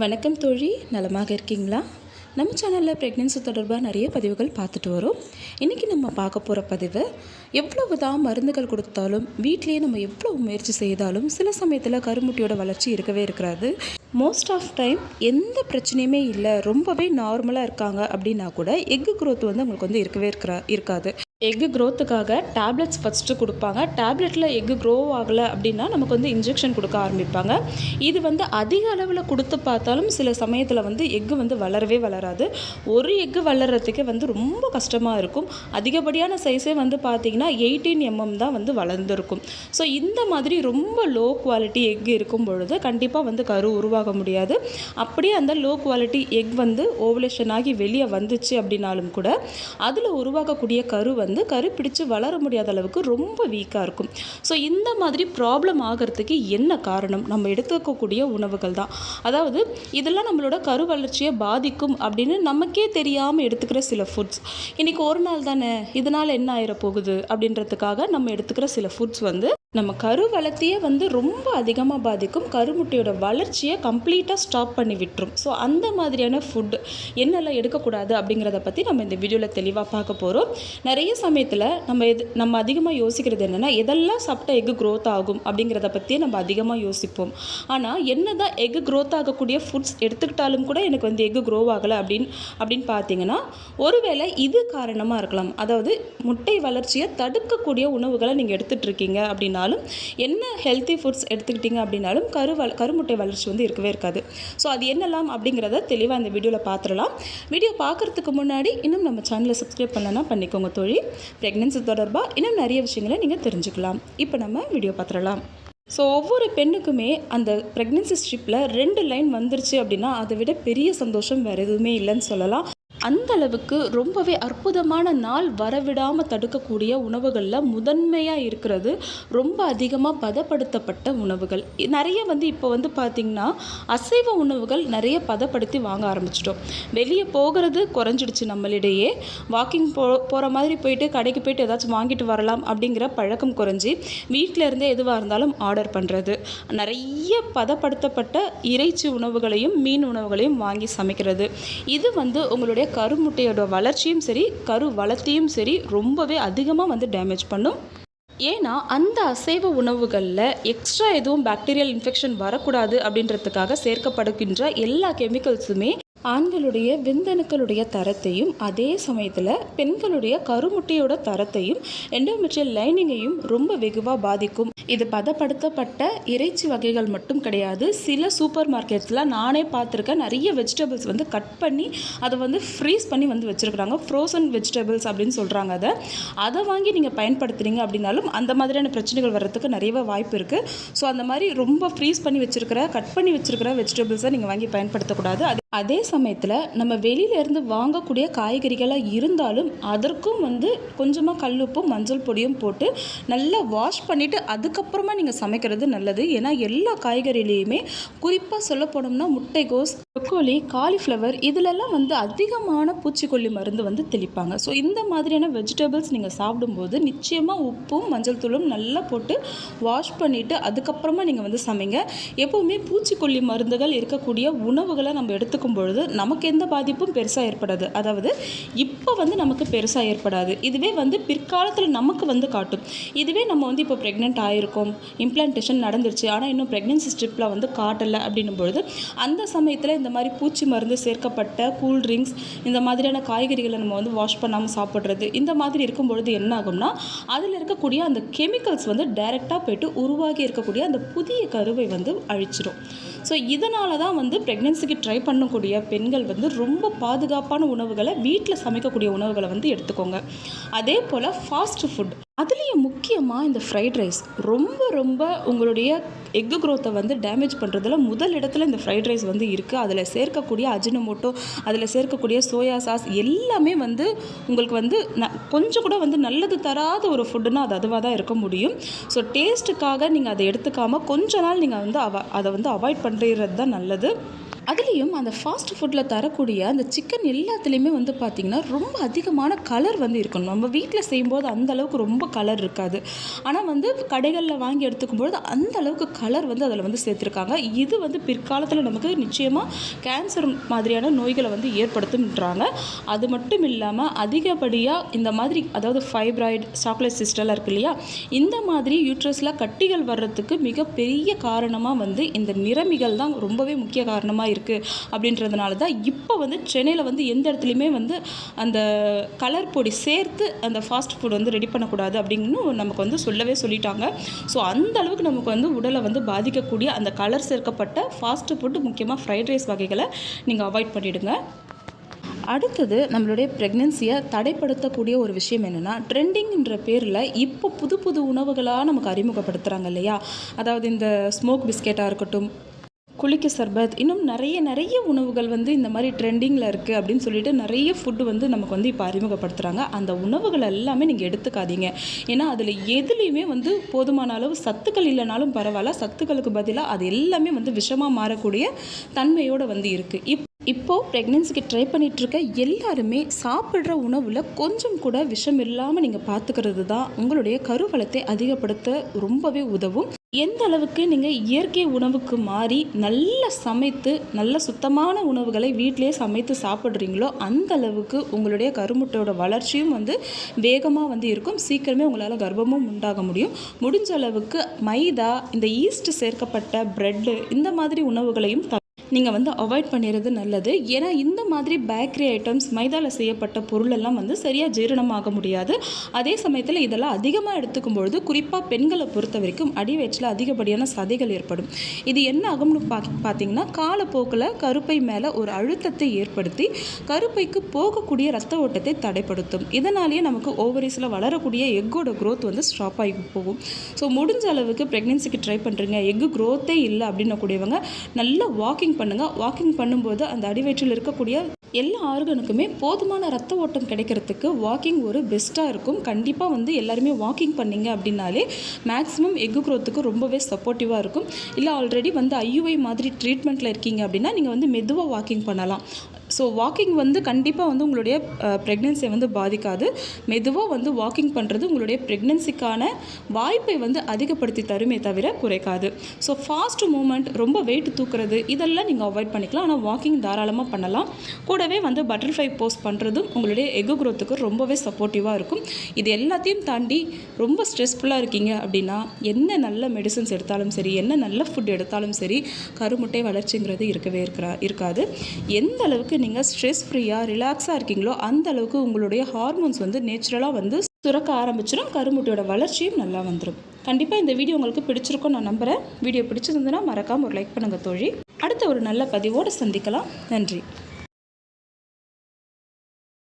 வணக்கம் தோழி நலமாக இருக்கீங்களா? நம்ம சேனலில் ப்ரெக்னென்சி தொடர்பாக நிறைய பதிவுகள் பார்த்துட்டு வரோம். இன்றைக்கி நம்ம பார்க்க போகிற பதிவு எவ்வளவு தான் மருந்துகள் கொடுத்தாலும் வீட்டிலேயே நம்ம எவ்வளோ முயற்சி செய்தாலும் சில சமயத்தில் கருமுட்டியோட வளர்ச்சி இருக்கவே இருக்கிறாது மோஸ்ட் ஆஃப் டைம் எந்த பிரச்சனையுமே இல்லை ரொம்பவே நார்மலாக இருக்காங்க அப்படின்னா கூட எக்கு குரோத் வந்து அவங்களுக்கு வந்து இருக்கவே இருக்கிறா இருக்காது. எக்கு க்ரோத்துக்காக டேப்லெட்ஸ் ஃபஸ்ட்டு கொடுப்பாங்க. டேப்லெட்டில் எக்கு க்ரோ ஆகலை அப்படின்னா நமக்கு வந்து இன்ஜெக்ஷன் கொடுக்க ஆரம்பிப்பாங்க. இது வந்து அதிக அளவில் கொடுத்து பார்த்தாலும் சில சமயத்தில் வந்து எக்கு வந்து வளரவே வளராது. ஒரு எக்கு வளர்கிறதுக்கே வந்து ரொம்ப கஷ்டமாக இருக்கும். அதிகப்படியான சைஸே வந்து பார்த்திங்கன்னா எயிட்டீன் எம்எம் தான் வந்து வளர்ந்துருக்கும். ஸோ இந்த மாதிரி ரொம்ப லோ குவாலிட்டி எக் இருக்கும் பொழுது கண்டிப்பாக வந்து கரு உருவாக முடியாது. அப்படியே அந்த லோ குவாலிட்டி எக் வந்து ஓவலேஷன் ஆகி வெளியே வந்துச்சு அப்படின்னாலும் கூட அதில் உருவாகக்கூடிய கரு வந்து கரு பிடிச்சு வளர முடியாத அளவுக்கு ரொம்ப வீக்காக இருக்கும். ஸோ இந்த மாதிரி ப்ராப்ளம் ஆகிறதுக்கு என்ன காரணம்? நம்ம எடுத்துக்கக்கூடிய உணவுகள் தான். அதாவது இதெல்லாம் நம்மளோட கரு வளர்ச்சியை பாதிக்கும் அப்படின்னு நமக்கே தெரியாமல் எடுத்துக்கிற சில ஃபுட்ஸ் இன்றைக்கி ஒரு நாள் தானே இதனால் என்ன ஆயிட போகுது அப்படின்றதுக்காக நம்ம எடுத்துக்கிற சில ஃபுட்ஸ் வந்து நம்ம கரு வளர்த்தியே வந்து ரொம்ப அதிகமாக பாதிக்கும். கருமுட்டையோட வளர்ச்சியை கம்ப்ளீட்டாக ஸ்டாப் பண்ணி விட்டுரும். ஸோ அந்த மாதிரியான ஃபுட் என்னெல்லாம் எடுக்கக்கூடாது அப்படிங்கிறத பற்றி நம்ம இந்த வீடியோவில் தெளிவாக பார்க்க போகிறோம் நிறைய சமயத்தில் நம்ம எது நம்ம அதிகமாக யோசிக்கிறது என்னென்னா எதெல்லாம் சாப்பிட்டா எக் க்ரோத் ஆகும் அப்படிங்கிறத பற்றியே நம்ம அதிகமாக யோசிப்போம். ஆனால் என்ன தான் எக் க்ரோத் ஆகக்கூடிய ஃபுட்ஸ் எடுத்துக்கிட்டாலும் கூட எனக்கு வந்து எக் க்ரோ ஆகலை அப்படின்னு அப்படின்னு பார்த்தீங்கன்னா ஒருவேளை இது காரணமாக இருக்கலாம். அதாவது முட்டை வளர்ச்சியை தடுக்கக்கூடிய உணவுகளை நீங்கள் எடுத்துகிட்ருக்கீங்க இருக்கீங்க அப்படின்னாலும் என்ன ஹெல்த்தி ஃபுட்ஸ் எடுத்துக்கிட்டீங்க அப்படின்னாலும் கரு வள கருமுட்டை வளர்ச்சி வந்து இருக்கவே இருக்காது. ஸோ அது என்னலாம் அப்படிங்கிறத தெளிவாக இந்த வீடியோவில் பார்த்துடலாம் வீடியோ பார்க்குறதுக்கு முன்னாடி இன்னும் நம்ம சேனலை சப்ஸ்கிரைப் பண்ணலன்னா பண்ணிக்கோங்க தொழில் ப்ரெக்னென்சி தொடர்பாக இன்னும் நிறைய விஷயங்களை நீங்கள் தெரிஞ்சுக்கலாம். இப்போ நம்ம வீடியோ பார்த்துடலாம் ஸோ ஒவ்வொரு பெண்ணுக்குமே அந்த ப்ரெக்னென்சி ஸ்ட்ரிப்பில் ரெண்டு லைன் வந்துருச்சு அப்படின்னா அதை விட பெரிய சந்தோஷம் வேறு எதுவுமே இல்லைன்னு சொல்லலாம். அந்த அளவுக்கு ரொம்பவே அற்புதமான நாள் வரவிடாமல் தடுக்கக்கூடிய உணவுகளில் முதன்மையாக இருக்கிறது ரொம்ப அதிகமாக பதப்படுத்தப்பட்ட உணவுகள். நிறைய வந்து இப்போ வந்து பார்த்திங்கன்னா அசைவ உணவுகள் நிறைய பதப்படுத்தி வாங்க ஆரம்பிச்சிட்டோம். வெளியே போகிறது குறைஞ்சிடுச்சு நம்மளிடையே. வாக்கிங் போ போகிற மாதிரி போயிட்டு கடைக்கு போயிட்டு ஏதாச்சும் வாங்கிட்டு வரலாம் அப்படிங்கிற பழக்கம் குறைஞ்சி வீட்டில் இருந்தே எதுவாக இருந்தாலும் ஆர்டர் பண்ணுறது நிறைய பதப்படுத்தப்பட்ட இறைச்சி உணவுகளையும் மீன் உணவுகளையும் வாங்கி சமைக்கிறது. இது வந்து உங்களுடைய கருமுட்டையோட வளர்ச்சியும் சரி கரு வளர்த்தியும் சரி ரொம்பவே அதிகமாக வந்து டேமேஜ் பண்ணும். ஏன்னா அந்த அசைவ உணவுகளில் எக்ஸ்ட்ரா எதுவும் பாக்டீரியல் இன்ஃபெக்ஷன் வரக்கூடாது அப்படின்றதுக்காக சேர்க்கப்படுகின்ற எல்லா கெமிக்கல்ஸுமே ஆண்களுடைய விந்தணுக்களுடைய தரத்தையும் அதே சமயத்தில் பெண்களுடைய கருமுட்டையோட தரத்தையும் எண்டோமெட்ரியல் லைனிங்கையும் ரொம்ப வெகுவாக பாதிக்கும். இது பதப்படுத்தப்பட்ட இறைச்சி வகைகள் மட்டும் கிடையாது. சில சூப்பர் மார்க்கெட்ஸில் நானே பார்த்துருக்கேன். நிறைய வெஜிடபிள்ஸ் வந்து கட் பண்ணி அதை வந்து ஃப்ரீஸ் பண்ணி வந்து வச்சுருக்குறாங்க. ஃப்ரோசன் வெஜிடபிள்ஸ் அப்படின்னு சொல்கிறாங்க அதை. அதை வாங்கி நீங்கள் பயன்படுத்துறீங்க அப்படின்னாலும் அந்த மாதிரியான பிரச்சனைகள் வர்றதுக்கு நிறையவே வாய்ப்பு இருக்குது ஸோ அந்த மாதிரி ரொம்ப ஃப்ரீஸ் பண்ணி வச்சுருக்கிற கட் பண்ணி வச்சுருக்கிற வெஜிடபிள்ஸை நீங்கள் வாங்கி பயன்படுத்தக்கூடாது. அது அதே சமயத்தில் நம்ம வெளியிலேருந்து வாங்கக்கூடிய காய்கறிகளாக இருந்தாலும் அதற்கும் வந்து கொஞ்சமாக கல்லுப்பும் மஞ்சள் பொடியும் போட்டு நல்லா வாஷ் பண்ணிவிட்டு அதுக்கப்புறமா நீங்கள் சமைக்கிறது நல்லது. ஏன்னா எல்லா காய்கறிலையுமே குறிப்பாக சொல்ல போனோம்னா முட்டைகோஸ் ப்ரொக்கோலி காலிஃப்ளவர் இதிலெல்லாம் வந்து அதிகமான பூச்சிக்கொல்லி மருந்து வந்து தெளிப்பாங்க. ஸோ இந்த மாதிரியான வெஜிடபிள்ஸ் நீங்கள் சாப்பிடும்போது நிச்சயமாக உப்பும் மஞ்சள் தூளும் நல்லா போட்டு வாஷ் பண்ணிவிட்டு அதுக்கப்புறமா நீங்கள் வந்து சமைங்க. எப்போவுமே பூச்சிக்கொல்லி மருந்துகள் இருக்கக்கூடிய உணவுகளை நம்ம எடுத்துக்கும் பொழுது நமக்கு எந்த பாதிப்பும் பெருசாக ஏற்படாது. அதாவது இப்போ வந்து நமக்கு பெருசாக ஏற்படாது. இதுவே வந்து பிற்காலத்தில் நமக்கு வந்து காட்டும். இதுவே நம்ம வந்து இப்போ ப்ரெக்னென்ட் ஆகிருக்கோம் இம்ப்ளான்டேஷன் நடந்துருச்சு ஆனால் இன்னும் ப்ரெக்னென்சி ஸ்ட்ரிப்பில் வந்து காட்டலை அப்படின்னும் பொழுது அந்த சமயத்தில் இந்த மாதிரி பூச்சி மருந்து சேர்க்கப்பட்ட கூல் ட்ரிங்க்ஸ் இந்த மாதிரியான காய்கறிகளை நம்ம வந்து வாஷ் பண்ணாமல் சாப்பிட்றது இந்த மாதிரி இருக்கும் பொழுது என்ன ஆகும்னா அதில் இருக்கக்கூடிய அந்த கெமிக்கல்ஸ் வந்து டைரெக்டாக போயிட்டு உருவாகி இருக்கக்கூடிய அந்த புதிய கருவை வந்து அழிச்சிடும் ஸோ இதனால தான் வந்து ப்ரெக்னென்சிக்கு ட்ரை பண்ணக்கூடிய பெண்கள் வந்து ரொம்ப பாதுகாப்பான உணவுகளை வீட்டில் சமைக்கக்கூடிய உணவுகளை வந்து எடுத்துக்கோங்க. அதே போல் ஃபாஸ்ட் ஃபுட் அதுலேயும் முக்கியமாக இந்த ஃப்ரைட் ரைஸ் ரொம்ப ரொம்ப உங்களுடைய எக்கு க்ரோத்தை வந்து டேமேஜ் பண்ணுறதுல முதல் இடத்துல இந்த ஃப்ரைட் ரைஸ் வந்து இருக்குது அதில் சேர்க்கக்கூடிய அஜினமோட்டோ அதில் சேர்க்கக்கூடிய சோயா சாஸ் எல்லாமே வந்து உங்களுக்கு வந்து ந கொஞ்சம் கூட வந்து நல்லது தராத ஒரு ஃபுட்டுன்னா அது அதுவாக தான் இருக்க முடியும். ஸோ டேஸ்ட்டுக்காக நீங்கள் அதை எடுத்துக்காமல் கொஞ்ச நாள் நீங்கள் வந்து அவ அதை வந்து அவாய்ட் பண்ணுறது தான் நல்லது. அதுலேயும் அந்த ஃபாஸ்ட் ஃபுட்டில் தரக்கூடிய அந்த சிக்கன் எல்லாத்துலேயுமே வந்து பார்த்திங்கன்னா ரொம்ப அதிகமான கலர் வந்து இருக்கணும். நம்ம வீட்டில் செய்யும்போது அந்த அளவுக்கு ரொம்ப கலர் இருக்காது. ஆனால் வந்து கடைகளில் வாங்கி எடுத்துக்கும்பொழுது அந்த அளவுக்கு கலர் வந்து அதில் வந்து சேர்த்துருக்காங்க. இது வந்து பிற்காலத்தில் நமக்கு நிச்சயமாக கேன்சர் மாதிரியான நோய்களை வந்து ஏற்படுத்தும்ன்றாங்க. அது மட்டும் இல்லாமல் அதிகப்படியாக இந்த மாதிரி அதாவது ஃபைப்ராய்டு சாக்லேட் சிஸ்டெல்லாம் இருக்கு இல்லையா? இந்த மாதிரி யூட்ரஸில் கட்டிகள் வர்றதுக்கு மிகப்பெரிய காரணமாக வந்து இந்த நிறமிகள் தான் ரொம்பவே முக்கிய காரணமாக இருக்குது அப்படின்றதுனால தான் இப்போ வந்து சென்னையில் வந்து எந்த இடத்துலையுமே வந்து அந்த கலர் பொடி சேர்த்து அந்த ஃபாஸ்ட் ஃபுட் வந்து ரெடி பண்ணக்கூடாது அப்படின்னு நமக்கு வந்து சொல்லவே சொல்லிட்டாங்க. ஸோ அந்த அளவுக்கு நமக்கு வந்து உடலை வந்து பாதிக்கக்கூடிய அந்த கலர் சேர்க்கப்பட்ட ஃபாஸ்ட் ஃபுட் முக்கியமாக ஃப்ரைட் ரைஸ் வகைகளை நீங்கள் அவாய்ட் பண்ணிவிடுங்க அடுத்தது நம்மளுடைய ப்ரெக்னென்சியை தடைப்படுத்தக்கூடிய ஒரு விஷயம் என்னென்னா ட்ரெண்டிங்கிற பேரில் இப்போ புது புது உணவுகளாக நமக்கு அறிமுகப்படுத்துகிறாங்க இல்லையா? அதாவது இந்த ஸ்மோக் பிஸ்கெட்டாக இருக்கட்டும் குளிக்க சர்பத் இன்னும் நிறைய நிறைய உணவுகள் வந்து இந்த மாதிரி ட்ரெண்டிங்கில் இருக்குது அப்படின்னு சொல்லிட்டு நிறைய ஃபுட்டு வந்து நமக்கு வந்து இப்போ அறிமுகப்படுத்துகிறாங்க அந்த உணவுகள் எல்லாமே நீங்கள் எடுத்துக்காதீங்க. ஏன்னா அதில் எதுலேயுமே வந்து போதுமான அளவு சத்துக்கள் இல்லைனாலும் பரவாயில்ல. சத்துக்களுக்கு பதிலாக அது எல்லாமே வந்து விஷமாக மாறக்கூடிய தன்மையோடு வந்து இருக்குது இப் இப்போது ப்ரெக்னென்சிக்கு ட்ரை பண்ணிகிட்ருக்க எல்லாருமே சாப்பிட்ற உணவில் கொஞ்சம் கூட விஷம் இல்லாமல் நீங்கள் பார்த்துக்கிறது தான் உங்களுடைய கருவளத்தை அதிகப்படுத்த ரொம்பவே உதவும். எந்த அளவுக்கு நீங்கள் இயற்கை உணவுக்கு மாறி நல்லா சமைத்து நல்ல சுத்தமான உணவுகளை வீட்டிலேயே சமைத்து சாப்பிட்றீங்களோ அந்த அளவுக்கு உங்களுடைய கருமுட்டையோட வளர்ச்சியும் வந்து வேகமாக வந்து இருக்கும். சீக்கிரமே உங்களால் கர்ப்பமும் உண்டாக முடியும். முடிஞ்ச அளவுக்கு மைதா இந்த ஈஸ்ட் சேர்க்கப்பட்ட ப்ரெட்டு இந்த மாதிரி உணவுகளையும் த நீங்கள் வந்து அவாய்ட் பண்ணிடுறது நல்லது. ஏன்னா இந்த மாதிரி பேக்கரி ஐட்டம்ஸ் மைதாவில் செய்யப்பட்ட பொருளெல்லாம் வந்து சரியாக ஜீரணமாக முடியாது. அதே சமயத்தில் இதெல்லாம் அதிகமாக எடுத்துக்கும் பொழுது குறிப்பாக பெண்களை பொறுத்த வரைக்கும் அடி வயிற்றில் அதிகப்படியான சதைகள் ஏற்படும். இது என்ன ஆகும்னு பா பார்த்தீங்கன்னா காலப்போக்கில் கருப்பை மேலே ஒரு அழுத்தத்தை ஏற்படுத்தி கருப்பைக்கு போகக்கூடிய ரத்த ஓட்டத்தை தடைப்படுத்தும். இதனாலேயே நமக்கு ஓவரிஸில் வளரக்கூடிய எக்கோட க்ரோத் வந்து ஸ்டாப் ஆகி போகும். ஸோ முடிஞ்ச அளவுக்கு ப்ரெக்னென்சிக்கு ட்ரை பண்ணுறீங்க எக்கு க்ரோத்தே இல்லை அப்படின்னக்கூடியவங்க நல்லா வாக்கிங் பண்ணுங்கள் வாக்கிங் பண்ணும்போது அந்த அடிவயிற்றில் இருக்கக்கூடிய எல்லா ஆர்கனுக்குமே போதுமான ரத்த ஓட்டம் கிடைக்கிறதுக்கு வாக்கிங் ஒரு பெஸ்ட்டாக இருக்கும். கண்டிப்பாக வந்து எல்லாருமே வாக்கிங் பண்ணிங்க அப்படின்னாலே மேக்ஸிமம் எக்கு க்ரோத்துக்கு ரொம்பவே சப்போர்ட்டிவாக இருக்கும். இல்லை ஆல்ரெடி வந்து ஐயுஐ மாதிரி ட்ரீட்மெண்ட்டில் இருக்கீங்க அப்படின்னா நீங்கள் வந்து மெதுவாக வாக்கிங் பண்ணலாம். ஸோ வாக்கிங் வந்து கண்டிப்பாக வந்து உங்களுடைய ப்ரெக்னென்சியை வந்து பாதிக்காது. மெதுவாக வந்து வாக்கிங் பண்ணுறது உங்களுடைய ப்ரெக்னென்சிக்கான வாய்ப்பை வந்து அதிகப்படுத்தி தருமே தவிர குறைக்காது. ஸோ ஃபாஸ்ட் மூமெண்ட் ரொம்ப வெயிட் தூக்குறது இதெல்லாம் நீங்கள் அவாய்ட் பண்ணிக்கலாம். ஆனால் வாக்கிங் தாராளமாக பண்ணலாம். கூடவே வந்து பட்டர்ஃப்ளை போஸ்ட் பண்ணுறதும் உங்களுடைய எகு க்ரோத்துக்கு ரொம்பவே சப்போர்ட்டிவாக இருக்கும். இது எல்லாத்தையும் தாண்டி ரொம்ப ஸ்ட்ரெஸ்ஃபுல்லாக இருக்கீங்க அப்படின்னா என்ன நல்ல மெடிசன்ஸ் எடுத்தாலும் சரி என்ன நல்ல ஃபுட் எடுத்தாலும் சரி கருமுட்டை வளர்ச்சிங்கிறது இருக்கவே இருக்கிறா இருக்காது. எந்த அளவுக்கு நீங்கள் ஸ்ட்ரெஸ் ஃப்ரீயாக ரிலாக்ஸாக இருக்கீங்களோ அந்த அளவுக்கு உங்களுடைய ஹார்மோன்ஸ் வந்து நேச்சுரலாக வந்து சுரக்க ஆரம்பிச்சிடும் கருமுட்டையோட வளர்ச்சியும் நல்லா வந்துடும் கண்டிப்பாக இந்த வீடியோ உங்களுக்கு பிடிச்சிருக்கும் நான் நம்புகிறேன் வீடியோ பிடிச்சிருந்ததுன்னா மறக்காமல் ஒரு லைக் பண்ணுங்கள் தோழி. அடுத்த ஒரு நல்ல பதிவோடு சந்திக்கலாம். நன்றி.